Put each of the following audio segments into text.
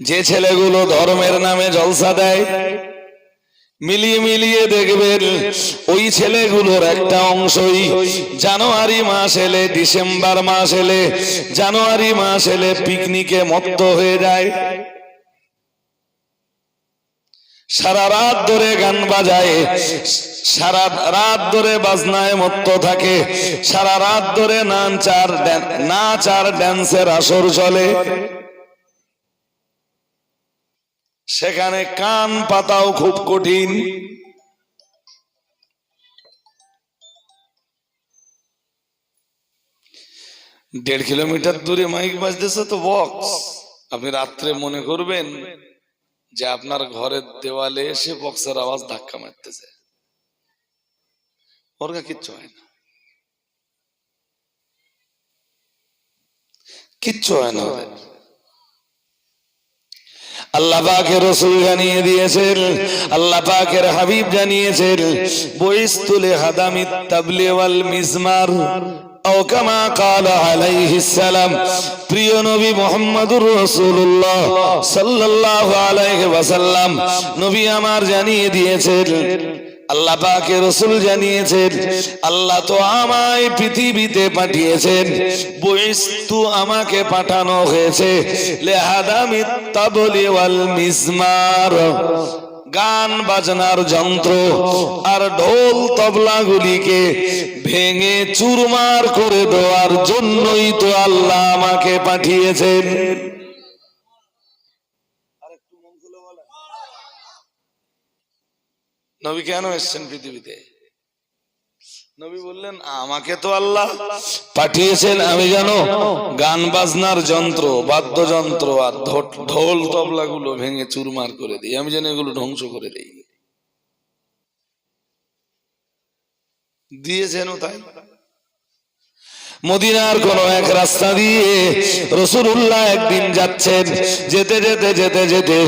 যে ছেলেগুলো ধর্মের নামে জলসা দেয়, মিলিয়ে মিলিয়ে দেখবেন ওই ছেলেগুলোর একটা অংশই জানুয়ারি মাস এলে, ডিসেম্বর মাস এলে, জানুয়ারি মাস এলে পিকনিকে মত্ত হয়ে যায়। সারা রাত ধরে গান বাজায়, সারা রাত ধরে বাজনায় মত্ত থাকে, সারা রাত ধরে নাচ আর নাচ আর ড্যান্সের আসর চলে। সেখানে কান পাতাও খুব কঠিন। দেড় কিলোমিটার দূরে মাইক বাজতেছে তো বক্স। আপনি রাত্রে মনে করবেন যে আপনার ঘরের দেওয়ালে এসে বক্সের আওয়াজ ধাক্কা মারতেছে। ওরগা কিচ্ছু হয় না। কিচ্ছু হয় না। আল্লাহ পাকে রসুল জানিয়ে দিয়েছেন, আল্লাহ পাকের হাবিব জানিয়েছেন বইস তুলে হাদামিত তাবলেওয়াল মিজমার মোহাম্মদুর রসুল্লাহ সাল্লাহ নবী আমার জানিয়ে দিয়েছেন আল্লাহ পাকে রসুল জানিয়েছেন, আল্লাহ তো আমায় পৃথিবীতে পাঠিয়েছেন বইস্তু আমাকে পাঠানো হয়েছে লেহাদামি তাবলি ওয়াল মিজমার গান বাজনার যন্ত্র আর ঢোল তবলাগুলিকে ভেঙে চুরমার করে দেওয়ার জন্যই তো আল্লাহ আমাকে পাঠিয়েছেন। নবী কেন এসছেন পৃথিবীতে? নবী বললেন, আমাকে তো আল্লাহ পাঠিয়েছেন, আমি জানো, গান বাজনার যন্ত্র, বাদ্যযন্ত্র আর ঢোল তবলা গুলো ভেঙে চুরমার করে দিই। আমি যেন এগুলো ধ্বংস করে দিই। দিয়েছেন তাই। মদিনার কোন এক রাস্তা দিয়ে রসুল্লাহ একদিন যাচ্ছেন। যেতে যেতে যেতে যেতে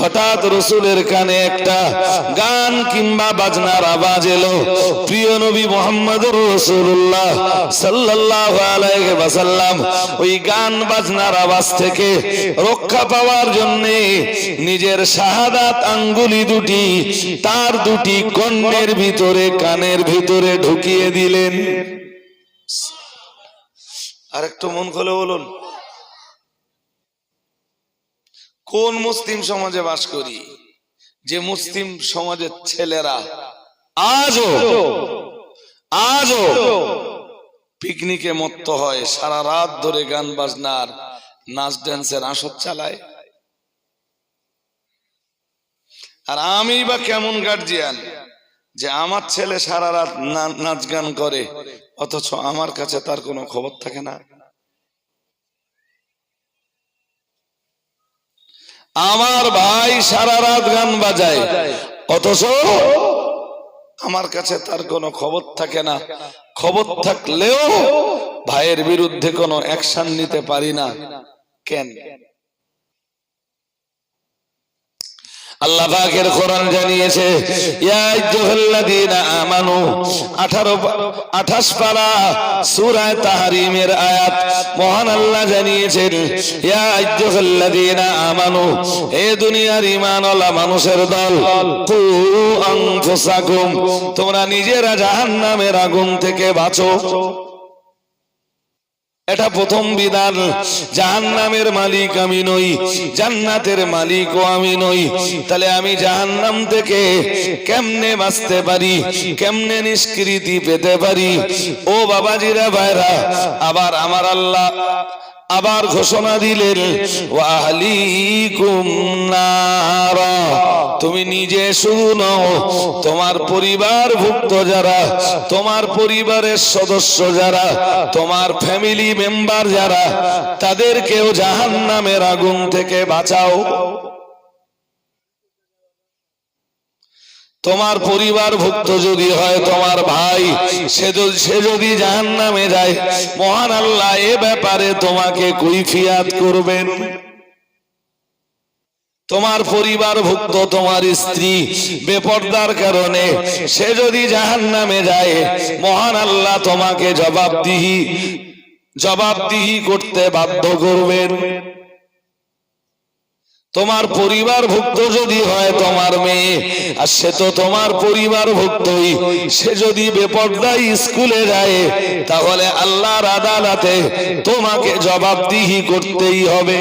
হঠাৎ রসুলের কানে একটা গান কিংবা বাজনার আওয়াজ এলো। প্রিয় নবী মোহাম্মদ রসুল্লাহ সাল্লাহ আলাইহি ওয়াসাল্লাম ওই গান বাজনার আওয়াজ থেকে রক্ষা পাওয়ার জন্য নিজের শাহাদাত আঙ্গুলি দুটি তার দুটি কর্ণের ভিতরে কানের ভিতরে ঢুকিয়ে দিলেন। আর মন খুলে বলুন। কোন মুসলিম সমাজে বাস করি? যে মুসলিম সমাজের ছেলেরা আজও আজও পিকনিকে মত্ত হয়, সারা রাত ধরে গান বাজনার, নাচ ড্যান্সের আসর চালায়। আর আমি বা কেমন গার্জিয়ান যে আমার ছেলে সারা রাত নাচ গান করে, অথচ আমার কাছে তার কোনো খবর থাকে না। আমার ভাই সারা রাত গান বাজায়, অথচ আমার কাছে তার কোনো খবর থাকে না। খবর থাকলেও ভাইয়ের বিরুদ্ধে কোনো অ্যাকশন নিতে পারি না। কেন? আল্লাহ পাকের কোরআন জানিয়েছে, ইয়া আইয়ুহাল্লাযীনা আমানু 18 28 পারা সূরা আয়াত মহান আল্লাহ জানিয়েছেন, ইয়া আইয়ুহাল্লাযীনা আমানু, হে দুনিয়ার ঈমানওয়ালা মানুষের দল, কু আনফুসাকুম, তোমরা নিজেরা জাহান্নামের আগুন থেকে বাঁচো। এটা প্রথম বিধান। জাহান্নামের মালিক আমি নই, জান্নাতের মালিকও আমি নই। তাহলে আমি জাহান্নাম থেকে কেমনে বাঁচতে পারি, কেমনে নিষ্কৃতি পেতে পারি? ও বাবাজিরা, ভাইরা, আবার আমার আল্লাহ আবার ঘোষণা দিলেন তুমি নিজে শুনো তোমার পরিবার ভুক্ত যারা, তোমার পরিবারের সদস্য যারা, তোমার ফ্যামিলি মেম্বার যারা, তাদেরকেও জাহান নামের আগুন থেকে বাঁচাও। তোমার পরিবার ভুক্ত যদি হয়, তোমার ভাই, সে সে যদি জাহান নামে যায়, মহান আল্লাহ এ ব্যাপারে তোমাকে কৈফিয়াত করবেন। তোমার পরিবার ভুক্ত তোমার স্ত্রী বেপর্দার কারণে সে যদি জাহান নামে যায়, মহান আল্লাহ তোমাকে জবাবদিহি জবাবদিহি করতে বাধ্য করবেন। তোমার পরিবার ভুক্ত যদি হয় তোমার মেয়ে, আর সে তো তোমার পরিবার ভুক্তই সে যদি বেপর্দায় স্কুলে যায়, তাহলে আল্লাহর আদালতে তোমাকে জবাবদিহি করতেই হবে।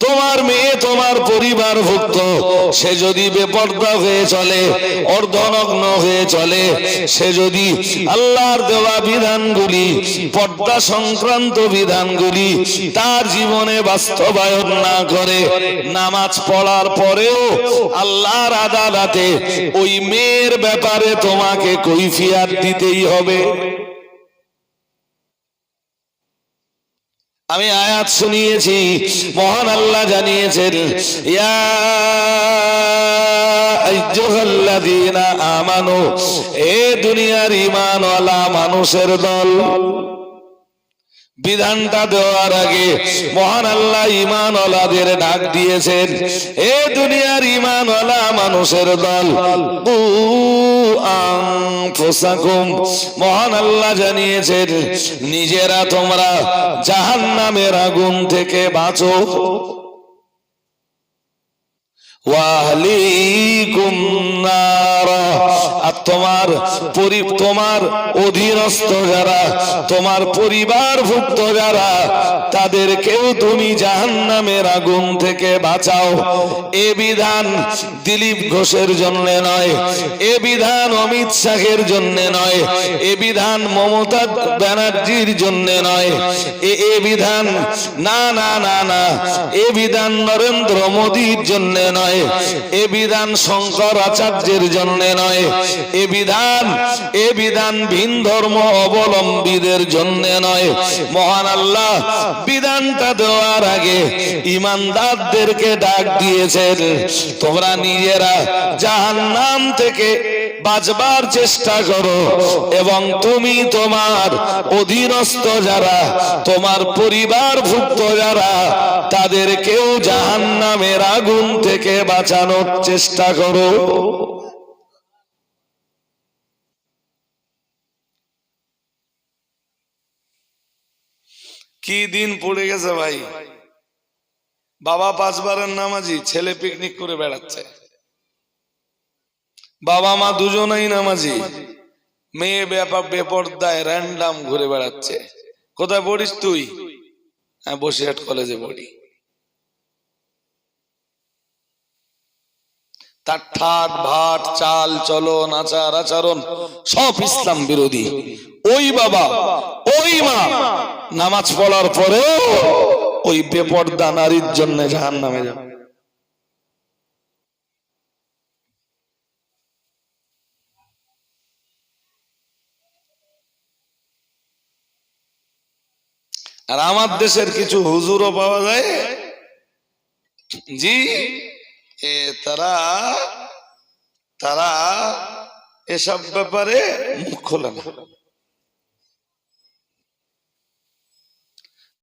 তোমার মেয়ে তোমার পরিবার ভুক্ত সে যদি বেপর্দা হয়ে চলে, অর্ধনগ্ন হয়ে চলে, সে যদি আল্লাহর দেওয়া বিধানগুলি, পর্দা সংক্রান্ত বিধানগুলি তার জীবনে বাস্তবায়ন না করে, নামাজ পড়ার পরেও আল্লাহর আদালতে ওই মেয়ের ব্যাপারে তোমাকে কৈফিয়াত দিতেই হবে। আমি আয়াত শুনিয়েছি মহান আল্লাহ জানিয়েছেন ইয়া আমানো আমানু এ দুনিয়ার ইমানওয়ালা মানুষের দল। বিধানটা দেওয়ার আগে মহান আল্লাহ ইমানওয়ালাদের ডাক দিয়েছেন, এ দুনিয়ার ইমানওয়ালা মানুষের দল মহান আল্লাহ জানিয়েছেন, নিজেরা তোমরা জাহান্নামের আগুন থেকে বাঁচো ওয়াহলিকুম নারা। তোমার পরি- তোমার অধীনস্থ যারা, তোমার পরিবার ভুক্ত যারা, তাদেরকেও তুমি জাহান্নামের আগুন থেকে বাঁচাও। এ বিধান দিলীপ ঘোষের জন্য নয়, এ বিধান অমিত শাহের জন্য নয়, এ বিধান মমতা ব্যানার্জির জন্য নয় এ বিধান না না না না, এ বিধান নরেন্দ্র মোদীর জন্য নয়, এ বিধান শঙ্কর আচার্যের জন্য নয় এ বিধান এ বিধান ভিন ধর্ম অবলম্বীদের জন্য নয়। মহান আল্লাহ বিধানটা দেওয়ার আগে ইমানদারদেরকে ডাক দিয়েছেন, তোমরা নিজেরা জাহান্নাম থেকে বাঁচবার চেষ্টা করো এবং তুমি তোমার অধীনস্থ যারা, তোমার পরিবার ভুক্ত যারা, তাদেরকেও জাহান্নামের আগুন থেকে বাঁচানোর চেষ্টা করো। কি দিন পড়ে গেছে ভাই? বাবা পাঁচবারের নামাজি, ছেলে পিকনিক করে বেড়াচ্ছে। বাবা মা দুজনেই নামাজি। মেয়ে ব্যাপার বেপর্দায় র্যান্ডাম ঘুরে বেড়াচ্ছে। কোথায় পড়িস তুই? হ্যাঁ বসিরহাট কলেজে পড়ি। তার ঠাট, ভাট, চাল, চলন আচার আচরণ সব ইসলাম বিরোধী। ওই বাবা, ওই মা নামাজ পড়ার পরেও ওই বেপর্দা নারীর জন্য জাহান নামে যাবে। আর আমার দেশের কিছু হুজুরও পাওয়া যায়, জি, এ তারা তারা এসব ব্যাপারে মুখ খোলা না।